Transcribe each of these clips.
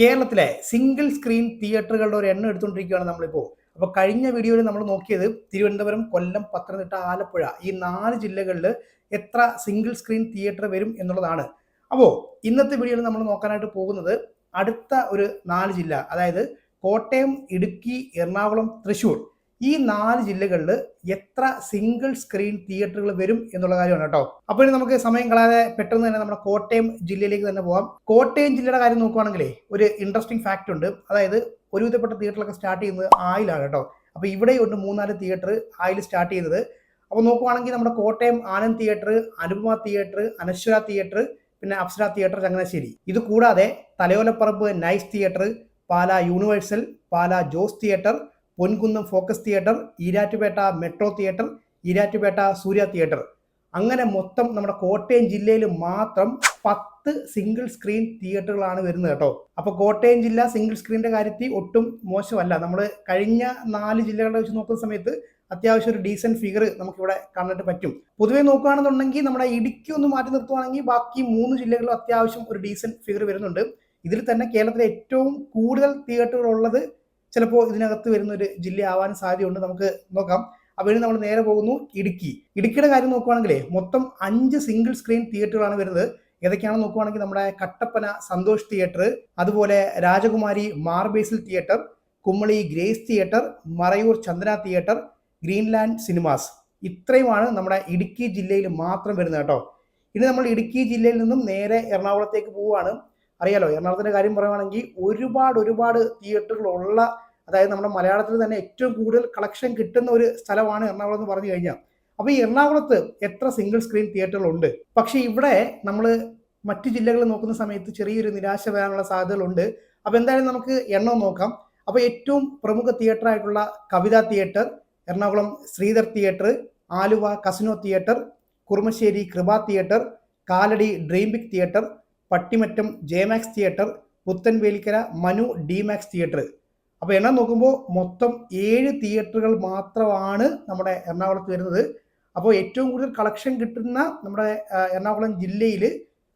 കേരളത്തിലെ single screen തിയേറ്ററുകളുടെ ഒരു എണ്ണം എടുത്തുകൊണ്ടിരിക്കുകയാണ് നമ്മളിപ്പോൾ അപ്പോൾ കഴിഞ്ഞ വീഡിയോയിൽ നമ്മൾ നോക്കിയത് തിരുവനന്തപുരം കൊല്ലം പത്തനംതിട്ട ആലപ്പുഴ ഈ നാല് ജില്ലകളിൽ എത്ര സിംഗിൾ സ്ക്രീൻ തിയേറ്റർ വരും എന്നുള്ളതാണ്. അപ്പോൾ ഇന്നത്തെ വീഡിയോയിൽ നമ്മൾ നോക്കാനായിട്ട് പോകുന്നത് അടുത്ത ഒരു നാല് ജില്ല അതായത് കോട്ടയം ഇടുക്കി എറണാകുളം തൃശ്ശൂർ. ഈ നാല് ജില്ലകളിൽ എത്ര സിംഗിൾ സ്ക്രീൻ തിയേറ്ററുകൾ വരും എന്നുള്ള കാര്യമാണ് കേട്ടോ. അപ്പോൾ ഇനി നമുക്ക് സമയം കളയാതെ പെട്ടെന്ന് തന്നെ നമ്മുടെ കോട്ടയം ജില്ലയിലേക്ക് തന്നെ പോകാം കോട്ടയം ജില്ലയുടെ കാര്യം നോക്കുവാണെങ്കിലേ ഒരു ഇൻട്രസ്റ്റിംഗ് ഫാക്റ്റ് ഉണ്ട്. അതായത് ഒരുവിധപ്പെട്ട തിയേറ്ററിലൊക്കെ സ്റ്റാർട്ട് ചെയ്യുന്നത് ആയിലാണ് കേട്ടോ. അപ്പോൾ ഇവിടെയുണ്ട് മൂന്നാൽ തിയേറ്റർ ആയിൽ സ്റ്റാർട്ട് ചെയ്തത് അപ്പോൾ നോക്കുവാണെങ്കിൽ നമ്മുടെ Kottayam Anand theatre Anupama theatre Anaswara theatre പിന്നെ അപ്സര തിയേറ്റർ ചങ്ങനാശ്ശേരി. ഇത് കൂടാതെ Thalayolaparambu nice theatre Pala universal Pala Jose theatre Ponkunnam focus theatre Erattupetta metro theatre Erattupetta Surya theatre. അങ്ങനെ മൊത്തം നമ്മുടെ കോട്ടയം ജില്ലയിൽ മാത്രം പത്ത് സിംഗിൾ സ്ക്രീൻ തിയേറ്ററുകളാണ് വരുന്നത് കേട്ടോ. അപ്പോൾ കോട്ടയം ജില്ല സിംഗിൾ സ്ക്രീനിന്റെ കാര്യത്തിൽ ഒട്ടും മോശമല്ല. നമ്മൾ കഴിഞ്ഞ നാല് ജില്ലകളെ വെച്ച് നോക്കുന്ന സമയത്ത് അത്യാവശ്യം ഒരു ഡീസന്റ് ഫിഗർ നമുക്കിവിടെ കാണാനായിട്ട് പറ്റും. പൊതുവേ നോക്കുകയാണെന്നുണ്ടെങ്കിൽ നമ്മുടെ ഇടുക്കി ഒന്ന് മാറ്റി നിർത്തുവാണെങ്കിൽ ബാക്കി മൂന്ന് ജില്ലകളിലും അത്യാവശ്യം ഒരു ഡീസന്റ് ഫിഗർ വരുന്നുണ്ട്. ഇതിൽ തന്നെ കേരളത്തിലെ ഏറ്റവും കൂടുതൽ തിയേറ്ററുകൾ ഉള്ളത് ചിലപ്പോൾ ഇതിനകത്ത് വരുന്ന ഒരു ജില്ല ആവാൻ സാധ്യതയുണ്ട്. നമുക്ക് നോക്കാം. അപ്പോൾ നമ്മൾ നേരെ പോകുന്നു ഇടുക്കി. ഇടുക്കിയുടെ കാര്യം നോക്കുവാണെങ്കിൽ മൊത്തം അഞ്ച് സിംഗിൾ സ്ക്രീൻ തിയേറ്ററുകളാണ് വരുന്നത്. ഏതൊക്കെയാണെന്ന് നോക്കുവാണെങ്കിൽ നമ്മുടെ കട്ടപ്പന സന്തോഷ് തിയേറ്റർ അതുപോലെ Rajakumari Mar Basil theatre Kumily grace theatre Marayoor Chandra theatre Greenland cinemas. ഇത്രയുമാണ് നമ്മുടെ ഇടുക്കി ജില്ലയിൽ മാത്രം വരുന്നത് കേട്ടോ. ഇനി നമ്മൾ ഇടുക്കി ജില്ലയിൽ നിന്നും നേരെ എറണാകുളത്തേക്ക് പോവുകയാണ്. അറിയാലോ എറണാകുളത്തിന്റെ കാര്യം പറയുവാണെങ്കിൽ ഒരുപാട് ഒരുപാട് തിയേറ്ററുകളുള്ള അതായത് നമ്മുടെ മലയാളത്തിൽ തന്നെ ഏറ്റവും കൂടുതൽ കളക്ഷൻ കിട്ടുന്ന ഒരു സ്ഥലമാണ് എറണാകുളം എന്ന് പറഞ്ഞു കഴിഞ്ഞാൽ. അപ്പോൾ ഈ എറണാകുളത്ത് എത്ര സിംഗിൾ സ്ക്രീൻ തിയേറ്ററുകളുണ്ട് പക്ഷേ ഇവിടെ നമ്മൾ മറ്റു ജില്ലകൾ നോക്കുന്ന സമയത്ത് ചെറിയൊരു നിരാശ വരാനുള്ള സാധ്യതകളുണ്ട്. അപ്പോൾ എന്തായാലും നമുക്ക് എണ്ണം നോക്കാം. അപ്പോൾ ഏറ്റവും പ്രമുഖ തിയേറ്റർ ആയിട്ടുള്ള Kavitha theatre Ernakulam Sridhar theatre Aluva casino theatre Kurumassery Krupa theatre Kalady dream big theatre Pattimattam J max theatre Puthenvelikkara Manu D max theatre അപ്പോൾ എണ്ണം നോക്കുമ്പോൾ മൊത്തം ഏഴ് തിയേറ്ററുകൾ മാത്രമാണ് നമ്മുടെ എറണാകുളത്ത് വരുന്നത്. അപ്പോൾ ഏറ്റവും കൂടുതൽ കളക്ഷൻ കിട്ടുന്ന നമ്മുടെ എറണാകുളം ജില്ലയിൽ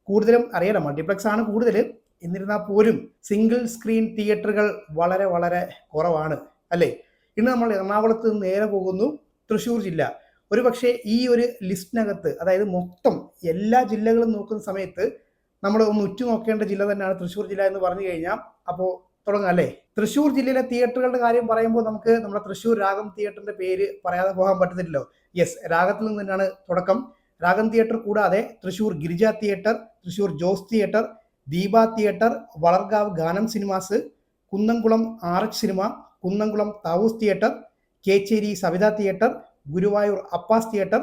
കൂടുതലും അറിയാലോ മൾട്ടിപ്ലക്സ് ആണ് കൂടുതൽ എന്നിരുന്നാൽ പോലും സിംഗിൾ സ്ക്രീൻ തിയേറ്ററുകൾ വളരെ വളരെ കുറവാണ് അല്ലേ? ഇന്ന് നമ്മൾ എറണാകുളത്ത് നിന്ന് നേരെ പോകുന്നു തൃശ്ശൂർ ജില്ല. ഒരു പക്ഷേ ഈ ഒരു ലിസ്റ്റിനകത്ത് അതായത് മൊത്തം എല്ലാ ജില്ലകളും നോക്കുന്ന സമയത്ത് നമ്മൾ ഒന്ന് ഉറ്റുനോക്കേണ്ട ജില്ല തന്നെയാണ് തൃശ്ശൂർ ജില്ല എന്ന് പറഞ്ഞു കഴിഞ്ഞാൽ അപ്പോൾ തുടങ്ങാം അല്ലേ? തൃശ്ശൂർ ജില്ലയിലെ തിയേറ്ററുകളുടെ കാര്യം പറയുമ്പോൾ നമുക്ക് നമ്മുടെ തൃശ്ശൂർ രാഗം തിയേറ്ററിന്റെ പേര് പറയാതെ പോകാൻ പറ്റത്തില്ലല്ലോ. യെസ് രാഗത്തിൽ നിന്ന് തന്നെയാണ് തുടക്കം. രാഗം തിയേറ്റർ കൂടാതെ Thrissur Girija theatre Thrissur Jose theatre Deepa theatre Valarkavu Ganam cinemas Kunnamkulam R H cinema Kunnamkulam Thavoos theatre Kechery Savitha theatre Guruvayur Appas theatre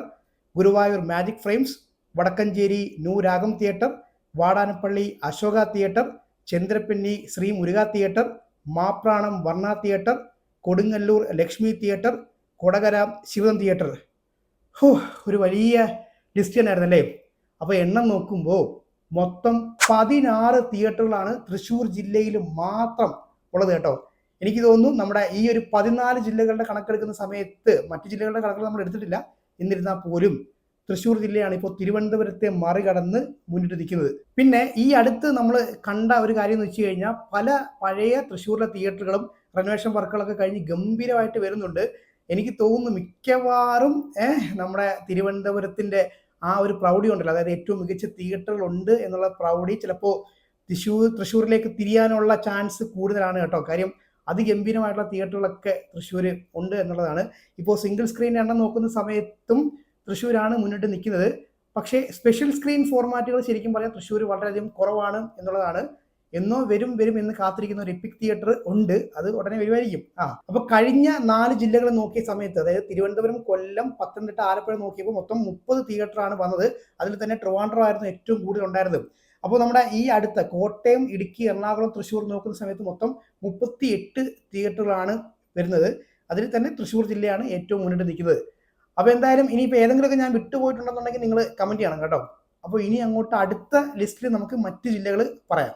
Guruvayur magic frames Vadakkanchery new Ragam theatre Vadanappally Ashoka theatre Chandrappinni Shri Muruka theatre Mapranam Varna theatre Kodungallur Lakshmi theatre Kodakara Shivam theatre. ഹോ ഒരു വലിയ list തന്നെയായിരുന്നു അല്ലേ അപ്പോൾ എണ്ണം നോക്കുമ്പോൾ മൊത്തം പതിനാറ് തിയേറ്ററുകളാണ് തൃശ്ശൂർ ജില്ലയിൽ മാത്രം ഉള്ളത് കേട്ടോ. എനിക്ക് തോന്നുന്നു നമ്മുടെ ഈ ഒരു പതിനാല് ജില്ലകളുടെ കണക്കെടുക്കുന്ന സമയത്ത് മറ്റു ജില്ലകളുടെ കണക്കുകൾ നമ്മൾ എടുത്തിട്ടില്ല. എന്നിരുന്നാൽ പോലും തൃശ്ശൂർ ജില്ലയാണ് ഇപ്പോൾ തിരുവനന്തപുരത്തെ മറികടന്ന് മുന്നിട്ട് നിൽക്കുന്നത് പിന്നെ ഈ അടുത്ത് നമ്മൾ കണ്ട ഒരു കാര്യം എന്ന് വെച്ച് കഴിഞ്ഞാൽ പല പഴയ തൃശ്ശൂരിലെ തിയേറ്ററുകളും റെനോവേഷൻ വർക്കുകളൊക്കെ കഴിഞ്ഞ് ഗംഭീരമായിട്ട് വരുന്നുണ്ട്. എനിക്ക് തോന്നുന്നു മിക്കവാറും നമ്മുടെ തിരുവനന്തപുരത്തിന്റെ ആ ഒരു പ്രൗഢി ഉണ്ടല്ലോ. അതായത് ഏറ്റവും മികച്ച തിയേറ്ററുകൾ ഉണ്ട് എന്നുള്ള പ്രൗഢി ചിലപ്പോൾ തൃശ്ശൂർ തൃശ്ശൂരിലേക്ക് തിരിയാനുള്ള ചാൻസ് കൂടുതലാണ് കേട്ടോ. കാര്യം അതിഗംഭീരമായിട്ടുള്ള തിയേറ്ററുകളൊക്കെ തൃശ്ശൂർ ഉണ്ട് എന്നുള്ളതാണ്. ഇപ്പോൾ സിംഗിൾ സ്ക്രീൻ എണ്ണം നോക്കുന്ന സമയത്തും തൃശ്ശൂരാണ് മുന്നിട്ട് നിൽക്കുന്നത്. പക്ഷേ സ്പെഷ്യൽ സ്ക്രീൻ ഫോർമാറ്റുകൾ ശരിക്കും പറയാം തൃശ്ശൂർ വളരെയധികം കുറവാണ് എന്നുള്ളതാണ്. എന്നോ വരും വരും എന്ന് കാത്തിരിക്കുന്ന ഒരു എപ്പിക് തിയേറ്റർ ഉണ്ട്. അത് ഉടനെ വരുമായിരിക്കും. ആ അപ്പൊ കഴിഞ്ഞ നാല് ജില്ലകൾ നോക്കിയ സമയത്ത് അതായത് തിരുവനന്തപുരം കൊല്ലം പത്തനംതിട്ട ആലപ്പുഴ നോക്കിയപ്പോൾ മൊത്തം മുപ്പത് തിയേറ്ററാണ് വന്നത്. അതിൽ തന്നെ ട്രിവാൻഡ്രം ആയിരുന്നു ഏറ്റവും കൂടുതൽ ഉണ്ടായിരുന്നത്. അപ്പോൾ നമ്മുടെ ഈ അടുത്ത കോട്ടയം ഇടുക്കി എറണാകുളം തൃശ്ശൂർ നോക്കുന്ന സമയത്ത് മൊത്തം മുപ്പത്തി എട്ട് തിയേറ്ററുകളാണ് വരുന്നത്. അതിൽ തന്നെ തൃശ്ശൂർ ജില്ലയാണ് ഏറ്റവും മുന്നിട്ട് നിൽക്കുന്നത്. അപ്പോൾ എന്തായാലും ഇനിയിപ്പോൾ ഏതെങ്കിലുമൊക്കെ ഞാൻ വിട്ടുപോയിട്ടുണ്ടെന്നുണ്ടെങ്കിൽ നിങ്ങൾ കമന്റ് ചെയ്യണം കേട്ടോ. അപ്പോൾ ഇനി അങ്ങോട്ട് അടുത്ത ലിസ്റ്റിൽ നമുക്ക് മറ്റ് ജില്ലകൾ പറയാം.